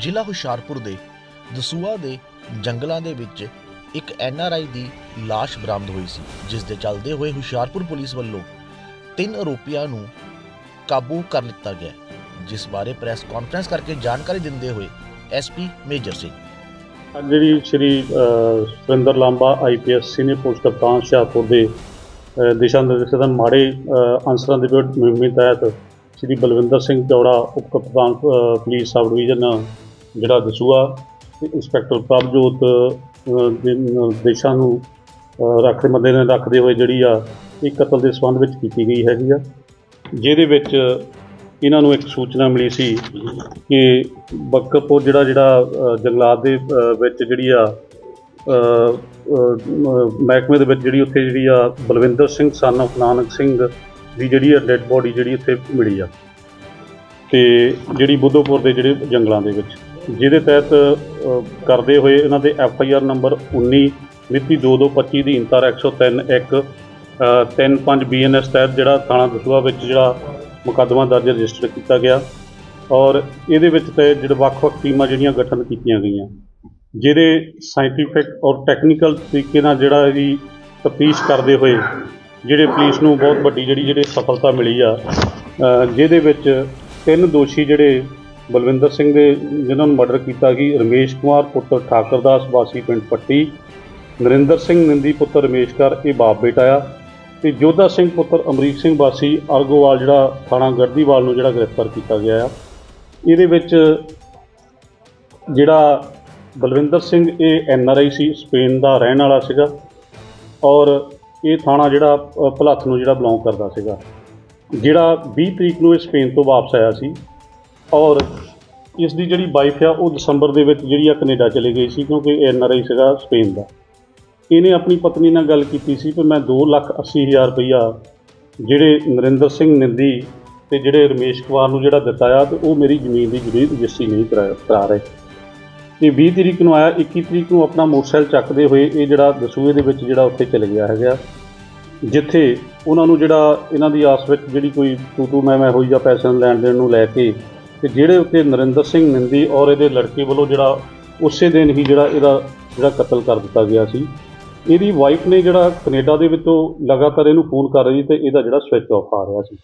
ਜ਼ਿਲ੍ਹਾ ਹੁਸ਼ਿਆਰਪੁਰ ਦੇ ਦਸੂਆ ਦੇ ਜੰਗਲਾਂ ਦੇ ਵਿੱਚ ਇੱਕ ਐਨਆਰਆਈ ਦੀ ਲਾਸ਼ ਬਰਾਮਦ ਹੋਈ ਸੀ ਜਿਸ ਦੇ ਚੱਲਦੇ ਹੋਏ ਹੁਸ਼ਿਆਰਪੁਰ ਪੁਲਿਸ ਵੱਲੋਂ ਤਿੰਨ ਆਰੋਪੀਆਂ ਨੂੰ ਕਾਬੂ ਕਰ ਲਿੱਤਾ ਗਿਆ ਜਿਸ ਬਾਰੇ ਪ੍ਰੈਸ ਕਾਨਫਰੰਸ ਕਰਕੇ ਜਾਣਕਾਰੀ ਦਿੰਦੇ ਹੋਏ ਐਸਪੀ ਮੇਜਰ ਸਿੰਘ। ਅੱਜ ਜਿਹੜੀ Shri Surinder Lamba IPS senior post ਕਪਤਾਨ ਹੁਸ਼ਿਆਰਪੁਰ ਦੇ ਦਿਸ਼ਾ ਨਿਰਦੇਸ਼ਾਂ ਮਾੜੇ ਅ, ਅਨਸਰਾਂ ਦੇ ਵਿਰੁੱਧ ਮੁਹਿੰਮ ਤਹਿਤ ਸ਼੍ਰੀ ਬਲਵਿੰਦਰ ਸਿੰਘ ਚੌੜਾ ਉਪ ਕਪਤਾਨ ਪੁਲਿਸ ਸਬ ਡਿਵੀਜ਼ਨ ਜਿਹੜਾ ਦਸੂਆ ਇੰਸਪੈਕਟਰ ਪ੍ਰਭਜੋਤ ਅ, ਦੇ ਨਿਰਦੇਸ਼ਾਂ ਨੂੰ ਅ, ਰੱਖਦੇ ਮੱਦੇ ਨੇ ਰੱਖਦੇ ਹੋਏ ਜਿਹੜੀ ਆ ਇਹ ਕਤਲ ਦੇ ਸੰਬੰਧ ਵਿੱਚ ਕੀਤੀ ਗਈ ਹੈਗੀ ਆ। ਜਿਹਦੇ ਵਿੱਚ ਇਹਨਾਂ ਨੂੰ ਇੱਕ ਸੂਚਨਾ ਮਿਲੀ ਸੀ ਕਿ ਬੱਕਰਪੁਰ ਜਿਹੜਾ ਜਿਹੜਾ ਜੰਗਲਾਤ ਦੇ ਵਿੱਚ ਜਿਹੜੀ ਆ ਮਹਿਕਮੇ ਦੇ ਵਿੱਚ ਜਿਹੜੀ ਉੱਥੇ ਜਿਹੜੀ ਆ ਬਲਵਿੰਦਰ ਸਿੰਘ ਸਨ of ਨਾਨਕ ਸਿੰਘ ਦੀ ਜਿਹੜੀ ਆ ਡੈੱਡ ਬੋਡੀ ਜਿਹੜੀ ਉੱਥੇ ਮਿਲੀ ਆ। ਤੇ ਜਿਹੜੀ ਬੁੱਧੋਪੁਰ ਦੇ ਜਿਹੜੇ ਜੰਗਲਾਂ ਦੇ ਵਿੱਚ। ਜਿਹਦੇ ਤਹਿਤ ਕਰਦੇ ਹੋਏ ਇਹਨਾਂ ਦੇ ਐਫ ਆਈ ਆਰ ਨੰਬਰ 19 ਮਿਤੀ 2225 ਦੀ ਇੰਤਰ 103 1 35 ਬੀ ਐਨ ਐਸ ਤਹਿਤ ਜਿਹੜਾ ਥਾਣਾ ਦਸੂਆ ਵਿੱਚ ਜਿਹੜਾ ਮੁਕੱਦਮਾ ਦਰਜ ਰਜਿਸਟਰ ਕੀਤਾ ਗਿਆ। ਔਰ ਇਹਦੇ ਵਿੱਚ ਤੇ ਜਿਹੜੇ ਵੱਖ-ਵੱਖ ਟੀਮਾਂ ਜਿਹੜੀਆਂ ਗਠਨ ਕੀਤੀਆਂ ਗਈਆਂ, ਜਿਹਦੇ ਸਾਇੰਟੀਫਿਕ ਔਰ ਟੈਕਨੀਕਲ ਤਰੀਕੇ ਨਾਲ ਜਿਹੜਾ ਇਹਦੀ ਤਫਤੀਸ਼ ਕਰਦੇ ਹੋਏ ਜਿਹੜੇ ਪੁਲਿਸ ਨੂੰ ਬਹੁਤ ਵੱਡੀ ਜਿਹੜੀ ਜਿਹੜੇ ਸਫਲਤਾ ਮਿਲੀ ਆ ਜਿਹਦੇ ਵਿੱਚ ਤਿੰਨ ਦੋਸ਼ੀ ਜਿਹੜੇ ਬਲਵਿੰਦਰ ਸਿੰਘ ਦੇ, ਜਿਨ੍ਹਾਂ ਨੂੰ ਮਰਡਰ ਕੀਤਾ ਕਿ ਰਮੇਸ਼ ਕੁਮਾਰ ਪੁੱਤਰ ਠਾਕਰਦਾਸ, ਵਾਸੀ ਪਿੰਡ ਪੱਟੀ, ਨਰਿੰਦਰ ਸਿੰਘ ਨਿੰਦੀ ਪੁੱਤਰ ਰਮੇਸ਼ਕਰ ਇਹ ਬਾਪ ਬੇਟਾ ਆ। ਤੇ ਜੋਧਾ ਸਿੰਘ ਪੁੱਤਰ ਅਮਰੀਕ ਸਿੰਘ ਵਾਸੀ, ਅਰਗੋਵਾਲ ਜਿਹੜਾ ਥਾਣਾ ਗੜਦੀਵਾਲ ਨੂੰ ਜਿਹੜਾ ਗ੍ਰਿਫਤਾਰ ਕੀਤਾ ਗਿਆ ਆ। ਇਹਦੇ ਵਿੱਚ ਜਿਹੜਾ ਬਲਵਿੰਦਰ ਸਿੰਘ, ਇਹ N R I C, Spain ਦਾ ਰਹਿਣ ਵਾਲਾ ਸੀਗਾ। ਔਰ ਇਹ ਥਾਣਾ ਜਿਹੜਾ ਭਲੱਥ ਨੂੰ ਜਿਹੜਾ ਬਿਲੋਂਗ ਕਰਦਾ ਸੀਗਾ। ਜਿਹੜਾ 20 ਤਰੀਕ ਨੂੰ ਇਹ ਸਪੇਨ ਤੋਂ ਵਾਪਸ ਆਇਆ ਸੀ। ਔਰ ਇਸ ਦੀ ਜਿਹੜੀ ਵਾਈਫ ਆ, ਉਹ ਦਸੰਬਰ ਦੇ ਵਿੱਚ ਜਿਹੜੀ ਆ ਕੈਨੇਡਾ ਚਲੇ ਗਈ ਸੀ, ਕਿਉਂਕਿ ਐਨ ਆਰ ਆਈ ਸੀਗਾ ਸਪੇਨ ਦਾ। ਇਹਨੇ ਆਪਣੀ ਪਤਨੀ ਨਾਲ ਗੱਲ ਕੀਤੀ ਸੀ ਕਿ ਮੈਂ 2 ਲੱਖ 80 ਹਜ਼ਾਰ ਰੁਪਈਆ ਜਿਹੜੇ ਨਰਿੰਦਰ ਸਿੰਘ ਨਿੰਦੀ ਤੇ ਜਿਹੜੇ ਰਮੇਸ਼ ਕੁਮਾਰ ਨੂੰ ਜਿਹੜਾ ਦਿੱਤਾ ਆ, ਤੇ ਉਹ ਮੇਰੀ ਜ਼ਮੀਨ ਦੀ ਜਿਹੜੀ ਰਜਿਸਟਰੀ ਨਹੀਂ ਕਰਾ ਕਰਾ ਰਹੇ। ਤੇ 20 ਤਰੀਕ ਨੂੰ ਆਇਆ 21 ਤਰੀਕ ਨੂੰ ਆਪਣਾ ਮੋਟਰਸਾਈਕਲ ਚੱਕਦੇ ਹੋਏ ਇਹ ਜਿਹੜਾ ਦਸੂਏ ਦੇ ਵਿੱਚ ਜਿਹੜਾ ਉੱਥੇ ਚਲੇ ਗਿਆ ਹੈਗਾ, ਜਿੱਥੇ ਉਹਨਾਂ ਨੂੰ ਜਿਹੜਾ, ਇਹਨਾਂ ਦੀ ਆਸ ਵਿੱਚ ਜਿਹੜੀ ਕੋਈ ਤੂ ਤੂ ਮੈਂ ਮੈਂ ਹੋਈ ਜਾਂ ਪੈਸਿਆਂ ਨੂੰ ਲੈਣ ਦੇਣ ਨੂੰ ਲੈ ਕੇ ਤੇ ਜਿਹੜੇ ਉੱਤੇ ਨਰਿੰਦਰ ਸਿੰਘ ਨਿੰਦੀ ਔਰ ਇਹਦੇ ਲੜਕੇ ਵੱਲੋਂ ਜਿਹੜਾ ਉਸੇ ਦਿਨ ਹੀ ਜਿਹੜਾ ਇਹਦਾ ਜਿਹੜਾ ਕਤਲ ਕਰ ਦਿੱਤਾ ਗਿਆ ਸੀ, ਇਹਦੀ ਵਾਈਫ ਨੇ ਜਿਹੜਾ ਕੈਨੇਡਾ ਦੇ ਵਿੱਚੋਂ ਲਗਾਤਾਰ ਇਹਨੂੰ ਫੋਨ ਕਰ ਰਹੀ ਤੇ ਇਹਦਾ ਜਿਹੜਾ ਸਵਿਚ ਆਫ ਆ ਰਿਹਾ ਸੀ।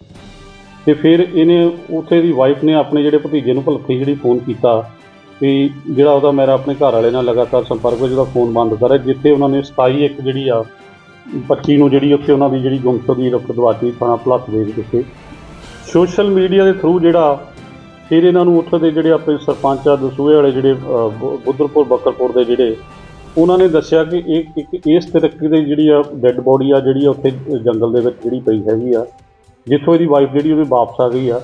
ਤੇ ਫਿਰ ਇਹਨੇ ਉੱਥੇ ਦੀ ਵਾਈਫ ਨੇ ਆਪਣੇ ਜਿਹੜੇ ਭਤੀਜੇ ਨੂੰ ਭਲਕੇ ਜਿਹੜੀ ਫੋਨ ਕੀਤਾ ਵੀ ਜਿਹੜਾ ਉਹਦਾ ਮੇਰਾ ਆਪਣੇ ਘਰ ਵਾਲੇ ਨਾਲ ਲਗਾਤਾਰ ਸੰਪਰਕ ਵਿੱਚ ਉਹਦਾ ਫੋਨ ਬੰਦ ਕਰਿਆ ਜਿੱਥੇ ਉਹਨਾਂ ਨੇ 27 ਇੱਕ ਜਿਹੜੀ ਆ 25 ਨੂੰ ਜਿਹੜੀ ਉੱਥੇ ਉਹਨਾਂ ਦੀ ਜਿਹੜੀ ਗੁੰਮਸ਼ੁਦ ਦੀ ਰਫਤ ਦਵਾਤੀ ਥਾਣਾ ਭਲੱਥ ਦੇ ਵਿੱਚ ਸੋਸ਼ਲ ਮੀਡੀਆ ਦੇ ਥਰੂ ਜਿਹੜਾ ਫਿਰ ਇਹਨਾਂ ਨੂੰ ਉੱਥੇ ਦੇ ਜਿਹੜੇ ਆਪਣੇ ਸਰਪੰਚ ਆ ਦਸੂਹੇ ਵਾਲੇ ਜਿਹੜੇ ਬੁ- ਬੁੱਧਰਪੁਰ ਬੱਕਰਪੁਰ ਦੇ ਜਿਹੜੇ ਉਹਨਾਂ ਨੇ ਦੱਸਿਆ ਕਿ ਇਹ ਇੱਕ ਇਸ ਤਰੀਕੇ ਦੀ ਜਿਹੜੀ ਆ ਡੈੱਡ ਬੋਡੀ ਆ ਜਿਹੜੀ ਆ ਉੱਥੇ ਜੰਗਲ ਦੇ ਵਿੱਚ ਜਿਹੜੀ ਪਈ ਹੈਗੀ ਆ ਜਿੱਥੋਂ ਇਹਦੀ ਵਾਈਫ ਜਿਹੜੀ ਉਹਦੇ ਵਾਪਸ ਆ ਗਈ ਆ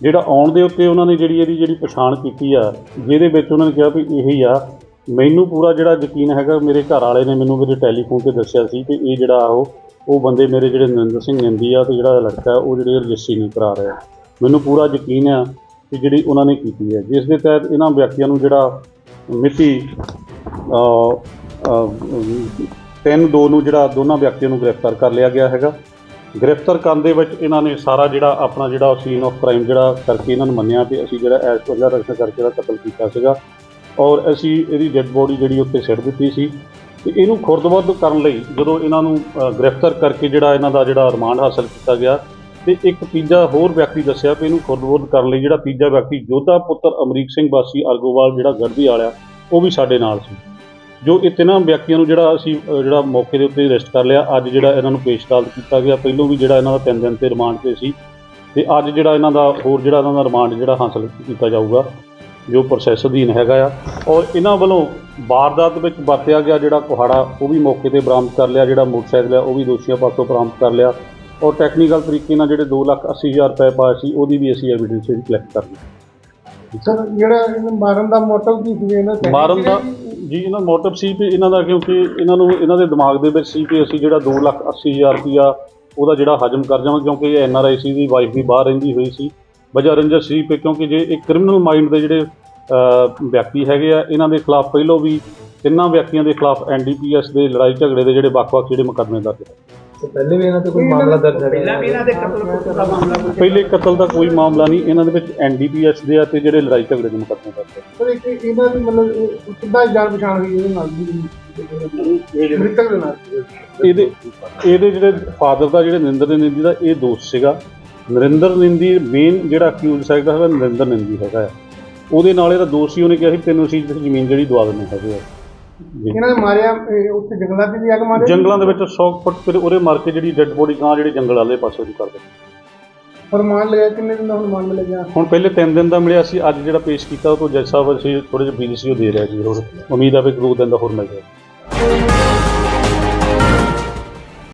ਜਿਹੜਾ ਆਉਣ ਦੇ ਉੱਤੇ ਉਹਨਾਂ ਨੇ ਜਿਹੜੀ ਇਹਦੀ ਜਿਹੜੀ ਪਛਾਣ ਕੀਤੀ ਆ ਜਿਹਦੇ ਵਿੱਚ ਉਹਨਾਂ ਨੇ ਕਿਹਾ ਵੀ ਇਹੀ ਆ ਮੈਨੂੰ ਪੂਰਾ ਜਿਹੜਾ ਯਕੀਨ ਹੈਗਾ ਮੇਰੇ ਘਰ ਵਾਲੇ ਨੇ ਮੈਨੂੰ ਮੇਰੇ ਟੈਲੀਫੋਨ ਤੇ ਦੱਸਿਆ ਸੀ ਕਿ ਇਹ ਜਿਹੜਾ ਉਹ ਉਹ ਬੰਦੇ ਮੇਰੇ ਜਿਹੜੇ ਨਰਿੰਦਰ ਸਿੰਘ ਨਿੰਦੀ ਆ ਤੇ ਜਿਹੜਾ ਲੜਕਾ ਹੈ, ਉਹ ਜਿਹੜੇ ਰਜਿਸਟਰੀ ਨਹੀਂ ਕਰਾ ਰਿਹਾ। ਮੈਨੂੰ ਪੂਰਾ ਯਕੀਨ ਆ ਕਿ ਜਿਹੜੀ ਉਹਨਾਂ ਨੇ ਕੀਤੀ ਹੈ, ਜਿਸ ਦੇ ਤਹਿਤ ਇਹਨਾਂ ਵਿਅਕਤੀਆਂ ਨੂੰ ਜਿਹੜਾ ਮਿਤੀ ਤਿੰਨ ਦੋ ਨੂੰ ਜਿਹੜਾ ਦੋਨਾਂ ਵਿਅਕਤੀਆਂ ਨੂੰ ਗ੍ਰਿਫਤਾਰ ਕਰ ਲਿਆ ਗਿਆ ਹੈਗਾ। ਗ੍ਰਿਫਤਾਰ ਕਰਨ ਦੇ ਵਿੱਚ ਇਹਨਾਂ ਨੇ ਸਾਰਾ ਜਿਹੜਾ ਆਪਣਾ ਜਿਹੜਾ ਸੀਨ ਆਫ ਕ੍ਰਾਈਮ ਜਿਹੜਾ ਕਰਕੇ ਇਹਨਾਂ ਨੂੰ ਮੰਨਿਆ ਕਿ ਅਸੀਂ ਜਿਹੜਾ ਐਸ ਵਜ੍ਹਾ ਰਕਸ਼ਾ ਕਰਕੇ ਜਿਹੜਾ ਕਤਲ ਕੀਤਾ ਸੀਗਾ। ਔਰ ਅਸੀਂ ਇਹਦੀ ਡੈੱਡ ਬੋਡੀ ਜਿਹੜੀ ਉੱਥੇ ਸਿੱਟ ਦਿੱਤੀ ਸੀ। ਤੇ ਇਹਨੂੰ ਖੁਰਦਬੁਰਦ ਕਰਨ ਲਈ ਜਦੋਂ ਇਹਨਾਂ ਨੂੰ ਗ੍ਰਿਫਤਾਰ ਕਰਕੇ ਜਿਹੜਾ ਇਹਨਾਂ ਦਾ ਜਿਹੜਾ ਰਿਮਾਂਡ ਹਾਸਲ ਕੀਤਾ ਗਿਆ ਤੇ ਇੱਕ ਤੀਜਾ ਹੋਰ ਵਿਅਕਤੀ ਦੱਸਿਆ ਵੀ ਇਹਨੂੰ ਖੁਰਦਬੁਰਦ ਕਰਨ ਲਈ ਜਿਹੜਾ ਤੀਜਾ ਵਿਅਕਤੀ ਜੋਧਾ ਪੁੱਤਰ ਅਮਰੀਕ ਸਿੰਘ ਵਾਸੀ ਅਰਗੋਵਾਲ, ਜਿਹੜਾ ਗੜਦੀ ਵਾਲਿਆ, ਉਹ ਵੀ ਸਾਡੇ ਨਾਲ ਸੀ। ਜੋ ਇਹ ਤਿੰਨਾਂ ਵਿਅਕਤੀਆਂ ਨੂੰ ਜਿਹੜਾ ਅਸੀਂ ਜਿਹੜਾ ਮੌਕੇ ਦੇ ਉੱਤੇ ਅਰੈਸਟ ਕਰ ਲਿਆ, ਅੱਜ ਜਿਹੜਾ ਇਹਨਾਂ ਨੂੰ ਪੇਸ਼ ਅਦਾਲਤ ਕੀਤਾ ਗਿਆ, ਪਹਿਲੋਂ ਵੀ ਜਿਹੜਾ ਇਹਨਾਂ ਦਾ ਤਿੰਨ ਦਿਨ ਤੇ ਰਿਮਾਂਡ ਤੇ ਸੀ। ਤੇ ਅੱਜ ਜਿਹੜਾ ਇਹਨਾਂ ਦਾ, ਹੋਰ ਜਿਹੜਾ ਇਹਨਾਂ ਦਾ ਰਿਮਾਂਡ ਜਿਹੜਾ ਹਾਸਲ ਕੀਤਾ ਜਾਊਗਾ, ਜੋ ਪ੍ਰੋਸੈਸ ਅਧੀਨ ਹੈਗਾ ਆ, ਔਰ ਇਹਨਾਂ ਵੱਲੋਂ ਵਾਰਦਾਤ ਵਿੱਚ ਵਰਤਿਆ ਗਿਆ ਜਿਹੜਾ ਕੁਹਾੜਾ, ਉਹ ਵੀ ਮੌਕੇ ਤੇ ਬਰਾਮਦ ਕਰ ਲਿਆ, ਜਿਹੜਾ ਮੋਟਰਸਾਈਕਲ ਆ, ਉਹ ਵੀ ਦੋਸ਼ੀਆਂ ਪਾਸੋਂ ਬਰਾਮਦ ਕਰ ਲਿਆ। ਔਰ ਟੈਕਨੀਕਲ ਤਰੀਕੇ ਨਾਲ ਜਿਹੜੇ 2,80,000 ਰੁਪਏ ਪਾਏ ਸੀ ਉਹਦੀ ਵੀ ਅਸੀਂ ਐਵੀਡੈਂਸ ਜਿਹੜੀ ਕਲੈਕਟ ਕਰ ਲਈ। ਸਰ ਜਿਹੜਾ ਇਹਨੂੰ ਮਾਰਨ ਦਾ ਮੋਟਿਵ ਕੀ ਸੀ ਇਹਨਾਂ ਦਾ ਮਾਰਨ ਦਾ ਜੀ ਇਹਨਾਂ ਮੋਟਿਵ ਸੀ ਕਿ ਇਹਨਾਂ ਦਾ ਕਿਉਂਕਿ ਇਹਨਾਂ ਨੂੰ ਇਹਨਾਂ ਦੇ ਦਿਮਾਗ ਦੇ ਵਿੱਚ ਸੀ ਕਿ ਅਸੀਂ ਜਿਹੜਾ 2,80,000 ਰੁਪਇਆ ਉਹਦਾ ਜਿਹੜਾ ਹਜਮ ਕਰ ਜਾਵਾਂਗੇ ਕਿਉਂਕਿ ਇਹ N R I C the wife ਵੀ ਬਾਹਰ ਰਹਿੰਦੀ ਹੋਈ ਸੀ। ਵਜ੍ਹਾ ਰੰਜਸ ਸੀ ਕਿ ਕਿਉਂਕਿ ਜੇ ਇੱਕ ਕ੍ਰਿਮੀਨਲ ਮਾਈਂਡ ਦੇ ਜਿਹੜੇ ਵਿਅਕਤੀ ਹੈਗੇ ਆ ਇਹਨਾਂ ਦੇ ਖਿਲਾਫ ਪਹਿਲੋਂ ਵੀ ਤਿੰਨਾਂ ਵਿਅਕਤੀਆਂ ਦੇ ਖਿਲਾਫ ਐਨਡੀਪੀਐਸ ਦੇ ਲੜਾਈ ਝਗੜੇ ਦੇ ਜਿਹੜੇ ਵੱਖ-ਵੱਖ ਜਿਹੜੇ ਮੁਕੱਦਮੇ ਦਰਜ ਹੈ ਪਹਿਲੇ ਵੀ ਇਹਨਾਂ ਤੇ ਕੋਈ ਮਾਮਲਾ ਦਰਜ ਹੈ ਪਹਿਲਾਂ ਵੀ ਇਹਨਾਂ ਦੇ ਕਤਲ ਕੁੱਟ ਦਾ ਮਾਮਲਾ ਕੋਈ ਪਹਿਲੇ ਕਤਲ ਦਾ ਕੋਈ ਮਾਮਲਾ ਨਹੀਂ ਇਹਨਾਂ ਦੇ ਵਿੱਚ ਐਨਡੀਪੀਐਸ ਦੇ ਆ ਤੇ ਜਿਹੜੇ ਲੜਾਈ ਝਗੜੇ ਦੇ ਮੁਕੱਦਮੇ ਦਰਜ ਹੈ ਪਰ ਇੱਕ ਇਹਨਾਂ ਦੀ ਮਤਲਬ ਇਹ ਕਿੱਦਾਂ ਜਾਣ ਪਛਾਣ ਹੋਈ ਇਹਦੇ ਨਾਲ ਦੀ ਮ੍ਰਿਤਕ ਦੇ ਨਾਲ। ਇਹਦੇ ਇਹਦੇ ਜਿਹੜੇ ਫਾਦਰ ਦਾ ਜਿਹੜੇ ਨਰਿੰਦਰ ਨਿੰਦੀ ਦਾ ਇਹ ਦੋਸਤ ਸੀਗਾ। ਨਰਿੰਦਰ ਨਿੰਦੀ ਮੇਨ ਜਿਹੜਾ ਅਕਿਊਜ਼ ਹੈਗਾ ਹੈਗਾ ਨਰਿੰਦਰ ਨਿੰਦੀ ਹੈਗਾ ਆ। ਉਹਦੇ ਨਾਲ ਇਹਦਾ ਦੋਸਤ ਸੀ ਉਹਨੇ ਕਿਹਾ ਸੀ ਤੈਨੂੰ ਅਸੀਂ ਜ਼ਮੀਨ ਜਿਹੜੀ ਦਵਾ ਦਿੰਦੇ ਹੈਗੇ ਆ। ਇਹਨਾਂ ਨੇ ਮਾਰਿਆ ਇਹ ਉੱਥੇ ਜੰਗਲਾਂ 'ਚ ਵੀ ਅੱਗ ਮਾਰਿਆ ਜੰਗਲਾਂ ਦੇ ਵਿੱਚ 100 ਫੁੱਟ ਫਿਰ ਉਹਦੇ ਮਾਰ ਕੇ ਜਿਹੜੀ ਡੈੱਡ ਬੋਡੀ ਗਾਂ ਜਿਹੜੇ ਜੰਗਲ ਵਾਲੇ ਪਾਸੇ ਨੂੰ ਕਰ ਦਿੱਤੀ। ਫਰਮਾਨ ਲਿਆ ਕਿੰਨੇ ਦਿਨ ਦਾ ਹੁਣ ਮਾਨ ਮਿਲ ਗਿਆ ਹੁਣ ਪਹਿਲੇ 3 ਦਿਨ ਦਾ ਮਿਲਿਆ ਸੀ ਅੱਜ ਜਿਹੜਾ ਪੇਸ਼ ਕੀਤਾ ਉਹ ਤੋਂ ਜੱਜ ਸਾਹਿਬ ਅਸੀਂ ਥੋੜੇ ਜਿਹਾ ਬਿਜ਼ੀ ਸੀ ਉਹ ਦੇ ਰਿਹਾ ਜੀ ਹੋਰ ਉਮੀਦ ਆ ਵੀ ਦੋ ਦਿਨ ਦਾ ਹੋਰ ਮਿਲ ਜਾਏ